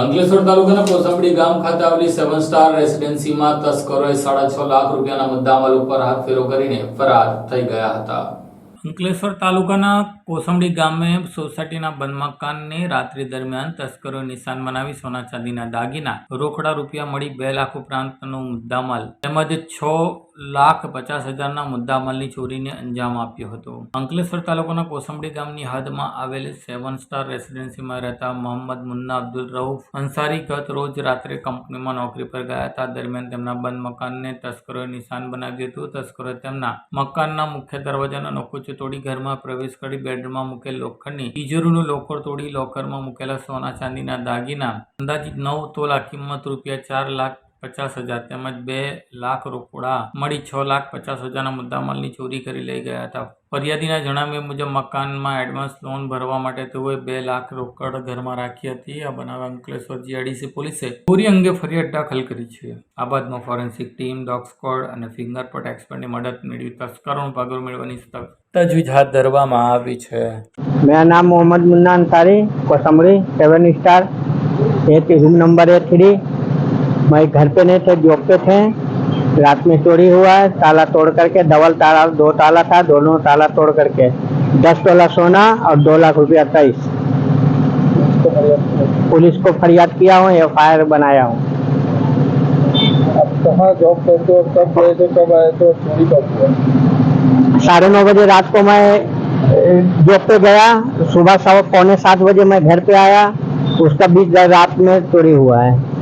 અંકલેશ્વર તાલુકાના કોસંબડી ગામ ખાતે આવેલી સેવન સ્ટાર રેસિડેન્સીમાં તસ્કરોએ સાડા છ લાખ રૂપિયાના મુદ્દામાલ ઉપર હાથ ફેરો કરીને ફરાર થઈ ગયા હતા. અંકલેશ્વર તાલુકાના કોસંબડી ગામે સોસાયટીના બંધ મકાનને રાત્રિ દરમિયાન તસ્કરો નિશાન બનાવી સોના ચાંદીના દાગીના રોકડા રૂપિયા મળી બે લાખ ઉપરાંતનો મુદ્દામાલ તેમજ છ લાખ પચાસ હજારના મુદ્દામાલની ચોરીને અંજામ આપ્યો હતો. અંકલેશ્વર તાલુકાના કોસંબડી ગામની હદમાં આવેલ સેવન સ્ટાર રેસિડેન્સીમાં રહેતા મોહમ્મદ મુન્ના અબ્દુલ રઉફ અંસારી ગત રોજ રાત્રે કંપનીમાં નોકરી પર ગયા હતા. દરમિયાન તેમના બંધ મકાનને તસ્કરોએ નિશાન બનાવ્યું હતું. તસ્કરોએ તેમના મકાનના મુખ્ય દરવાજાનો નોકોચો તોડી ઘરમાં પ્રવેશ કરી બેડરૂમમાં મૂકેલ લોખંડની તિજોરીનું લોકર તોડી લોકરમાં મૂકેલા સોના ચાંદીના દાગીના અંદાજિત નવ તોલા કિંમત રૂપિયા ચાર લાખ પચાસ હજાર તેમજ બે લાખ રોકડા મળી છ લાખ પચાસ હજારના મુદ્દામાલની ચોરી કરી લઈ ગયા હતા. ફરિયાદીના જણાવ્યા મુજબ, મકાનમાં એડવાન્સ લોન ભરવા માટે તેઓએ બે લાખ રોકડ ઘરમાં રાખી હતી. આ બનાવે અંકલેશ્વર જીઆઈડીસી પોલીસે ચોરી અંગે ફરિયાદ દાખલ કરી છે. આ બાદમાં ફોરેન્સિક ટીમ, ડોગ સ્કોડ અને ફિંગરપ્રિન્ટ એક્સપર્ટની મદદ મેળવી તસ્કરોનો ભાગો મેળવવાની તજવીજ હાથ ધરવામાં આવી છે. મેરા નામ મોહમ્મદ મુન્ના અંસારી કોસમડી સેવન સ્ટાર એક રૂમ નંબર એ થ્રી मैं घर पे नहीं थे जॉब पे थे। रात में चोरी हुआ है ताला तोड़ करके डबल ताला दो ताला था दोनों ताला तोड़ करके। दस तोला सोना और दो लाख रुपया तेईस पुलिस को फरियाद किया हूँ एफ़ आई आर बनाया हूँ साढ़े नौ बजे रात को मैं जॉब पे गया। सुबह सवा पौने सात बजे मैं घर पे आया। उसका बीच रात में चोरी हुआ है।